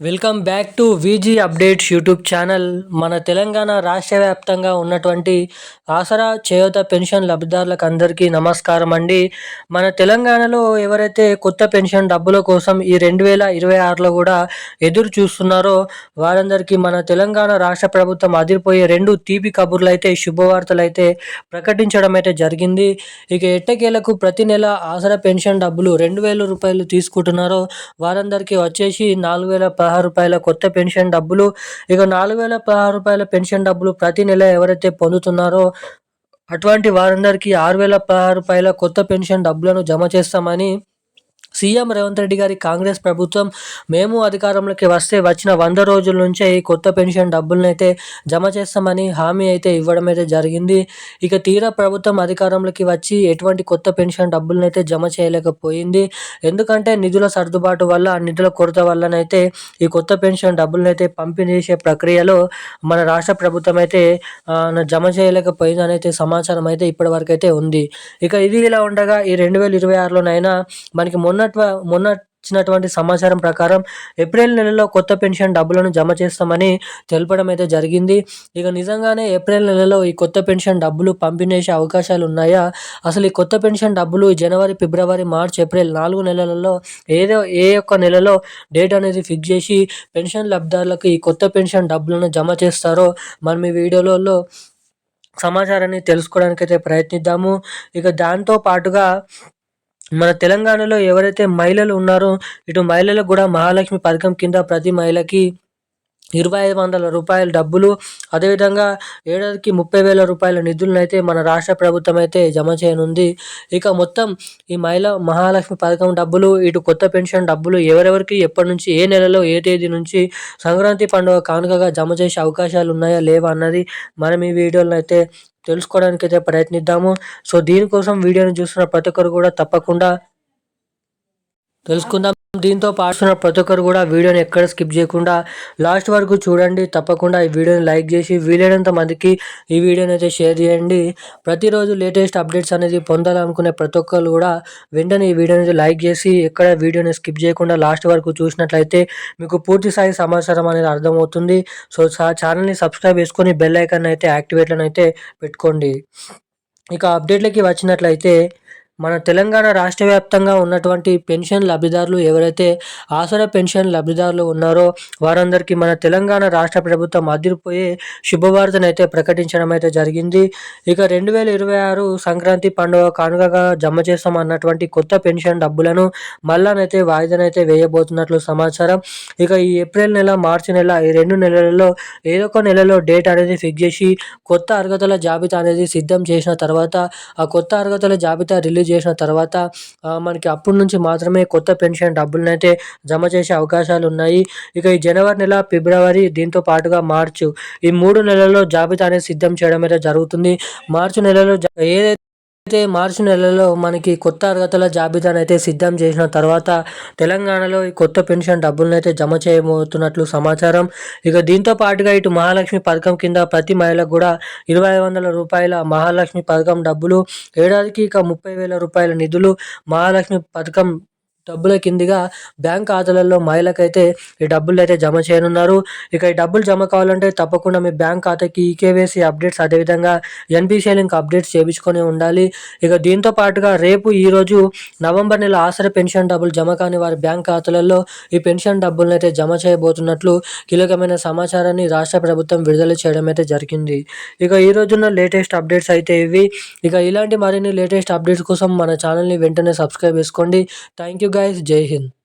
Welcome back to VG updates YouTube channel. మన తెలంగాణ రాష్ట్ర వ్యాప్తంగా ఉన్నటువంటి ఆసరా చేయూత పెన్షన్ లబ్ధిదారులకు అందరికీ నమస్కారం అండి. మన తెలంగాణలో ఎవరైతే కొత్త పెన్షన్ డబ్బుల కోసం ఈ రెండు వేల ఇరవై ఆరులో కూడా ఎదురు చూస్తున్నారో వారందరికీ మన తెలంగాణ రాష్ట్ర ప్రభుత్వం అదిరిపోయే రెండు తీపి కబుర్లు అయితే శుభవార్తలు అయితే ప్రకటించడం అయితే జరిగింది. ఇక ఎట్టకేలకు ప్రతి నెల ఆసరా పెన్షన్ డబ్బులు రెండు వేల రూపాయలు తీసుకుంటున్నారో వారందరికీ వచ్చేసి నాలుగు వేల పదహారు రూపాయల కొత్త పెన్షన్ డబ్బులు ఇక నాలుగు వేల పదహారు రూపాయల పెన్షన్ డబ్బులు ప్రతి నెల ఎవరైతే పొందుతున్నారో అటువంటి వారందరికీ ఆరు వేల పదహారు రూపాయల కొత్త పెన్షన్ డబ్బులను జమ చేస్తామని సీఎం రేవంత్ రెడ్డి గారి కాంగ్రెస్ ప్రభుత్వం మేము అధికారంలోకి వస్తే వచ్చిన వంద రోజుల నుంచే ఈ కొత్త పెన్షన్ డబ్బులను అయితే జమ చేస్తామని హామీ అయితే ఇవ్వడం అయితే జరిగింది. ఇక తీరా ప్రభుత్వం అధికారంలోకి వచ్చి ఎటువంటి కొత్త పెన్షన్ డబ్బులను అయితే జమ చేయలేకపోయింది. ఎందుకంటే నిధుల సర్దుబాటు వల్ల నిధుల కొరత వల్లనైతే ఈ కొత్త పెన్షన్ డబ్బులను అయితే పంపిణీ చేసే ప్రక్రియలో మన రాష్ట్ర ప్రభుత్వం అయితే జమ చేయలేకపోయింది అయితే సమాచారం అయితే ఇప్పటి వరకు అయితే ఉంది. ఇక ఇది ఇలా ఉండగా ఈ రెండు వేల ఇరవై ఆరులోనైనా మనకి మొన్న మొన్న ఇచ్చినటువంటి సమాచారం ప్రకారం ఏప్రిల్ నెలలో కొత్త పెన్షన్ డబ్బులను జమ చేస్తామని తెలపడం అయితే జరిగింది. ఇక నిజంగానే ఏప్రిల్ నెలలో ఈ కొత్త పెన్షన్ డబ్బులు పంపిణీ అవకాశాలు ఉన్నాయా అసలు ఈ కొత్త పెన్షన్ డబ్బులు జనవరి ఫిబ్రవరి మార్చ్ ఏప్రిల్ నాలుగు నెలలలో ఏదో ఏ ఒక్క నెలలో డేట్ అనేది ఫిక్స్ చేసి పెన్షన్ లబ్ధారులకు ఈ కొత్త పెన్షన్ డబ్బులను జమ చేస్తారో మనం ఈ వీడియోలలో సమాచారాన్ని తెలుసుకోవడానికి అయితే ప్రయత్నిద్దాము. ఇక దాంతో పాటుగా మన తెలంగాణలో ఎవరైతే మహిళలు ఉన్నారో ఇటు మహిళలకు కూడా మహాలక్ష్మి పథకం కింద ప్రతి మహిళకి ఇరవై ఐదు వందల రూపాయల డబ్బులు అదేవిధంగా ఏడాదికి ముప్పై వేల రూపాయల నిధులను అయితే మన రాష్ట్ర ప్రభుత్వం అయితే జమ చేయనుంది. ఇక మొత్తం ఈ మహిళ మహాలక్ష్మి పథకం డబ్బులు ఇటు కొత్త పెన్షన్ డబ్బులు ఎవరెవరికి ఎప్పటి నుంచి ఏ నెలలో ఏ తేదీ నుంచి సంక్రాంతి పండుగ కానుకగా జమ చేసే అవకాశాలు ఉన్నాయా లేవా అన్నది మనం ఈ వీడియోలో అయితే తెలుసుకోవడానికి అయితే ప్రయత్నిద్దాము. సో దీనికోసం వీడియోని చూస్తున్న ప్రతి ఒక్కరు కూడా తప్పకుండా తెలుసుకుందాం. దీంతో పాటున్న ప్రతి ఒక్కరు కూడా వీడియోని ఎక్కడ స్కిప్ చేయకుండా లాస్ట్ వరకు చూడండి. తప్పకుండా ఈ వీడియోని లైక్ చేసి వీలైనంత మందికి ఈ వీడియోని అయితే షేర్ చేయండి. ప్రతిరోజు లేటెస్ట్ అప్డేట్స్ అనేది పొందాలనుకునే ప్రతి ఒక్కరు కూడా వెంటనే ఈ వీడియోని లైక్ చేసి ఎక్కడ వీడియోని స్కిప్ చేయకుండా లాస్ట్ వరకు చూసినట్లయితే మీకు పూర్తి స్థాయి సమాచారం అనేది అర్థమవుతుంది. సో ఛానల్ని సబ్స్క్రైబ్ చేసుకొని బెల్ ఐకాన్ అయితే యాక్టివేట్లను అయితే పెట్టుకోండి. ఇక అప్డేట్లకి వచ్చినట్లయితే మన తెలంగాణ రాష్ట్ర వ్యాప్తంగా ఉన్నటువంటి పెన్షన్ లబ్ధిదారులు ఎవరైతే ఆసరా పెన్షన్ లబ్ధిదారులు ఉన్నారో వారందరికీ మన తెలంగాణ రాష్ట్ర ప్రభుత్వం అదిరిపోయే శుభవార్తనైతే ప్రకటించడం అయితే జరిగింది. ఇక రెండు వేల ఇరవై ఆరు సంక్రాంతి పండుగ కానుకగా జమ చేస్తాం అన్నటువంటి కొత్త పెన్షన్ డబ్బులను మళ్ళానైతే వాయిదానైతే వేయబోతున్నట్లు సమాచారం. ఇక ఈ ఏప్రిల్ నెల మార్చి నెల ఈ రెండు నెలలలో ఏదో ఒక నెలలో డేట్ అనేది ఫిక్స్ చేసి కొత్త అర్హతల జాబితా అనేది సిద్ధం చేసిన తర్వాత ఆ కొత్త అర్హతల జాబితా రిలీజ్ చేసిన తర్వాత మనకి అప్పటి నుంచి మాత్రమే కొత్త పెన్షన్ డబ్బులను అయితే జమ చేసే అవకాశాలు ఉన్నాయి. ఇక ఈ జనవరి నెల ఫిబ్రవరి దీంతో పాటుగా మార్చు. ఈ మూడు నెలల్లో జాబితా అనేది సిద్ధం చేయడం అయితే జరుగుతుంది. మార్చి నెలలో ఏదైతే అయితే మార్చి నెలలో మనకి కొత్త అర్హతల జాబితాను అయితే సిద్ధం చేసిన తర్వాత తెలంగాణలో ఈ కొత్త పెన్షన్ డబ్బులను అయితే జమ చేయబోతున్నట్లు సమాచారం. ఇక దీంతో పాటుగా ఇటు మహాలక్ష్మి పథకం కింద ప్రతి మహిళకు కూడా ఇరవై వందల రూపాయల మహాలక్ష్మి పథకం డబ్బులు ఏడాదికి ఇక ముప్పై వేల రూపాయల నిధులు మహాలక్ష్మి పథకం డబ్బుల కిందిగా బ్యాంక్ ఖాతాలలో మహిళకైతే ఈ డబ్బులు అయితే జమ చేయనున్నారు. ఇక ఈ డబ్బులు జమ కావాలంటే తప్పకుండా మీ బ్యాంక్ ఖాతాకి ఈకేవైసీ అప్డేట్స్ అదేవిధంగా ఎన్పిసిఐ లింక్ అప్డేట్స్ చేయించుకొని ఉండాలి. ఇక దీంతో పాటుగా రేపు ఈరోజు నవంబర్ నెల ఆసర పెన్షన్ డబ్బులు జమ కాని వారి బ్యాంక్ ఖాతాలలో ఈ పెన్షన్ డబ్బులను అయితే జమ చేయబోతున్నట్లు కీలకమైన సమాచారాన్ని రాష్ట్ర ప్రభుత్వం విడుదల చేయడం అయితే జరిగింది. ఇక ఈ రోజున్న లేటెస్ట్ అప్డేట్స్ అయితే ఇవి. ఇక ఇలాంటి మరిన్ని లేటెస్ట్ అప్డేట్స్ కోసం మన ఛానల్ని వెంటనే సబ్స్క్రైబ్ చేసుకోండి. Thank you guys, Jai Hind.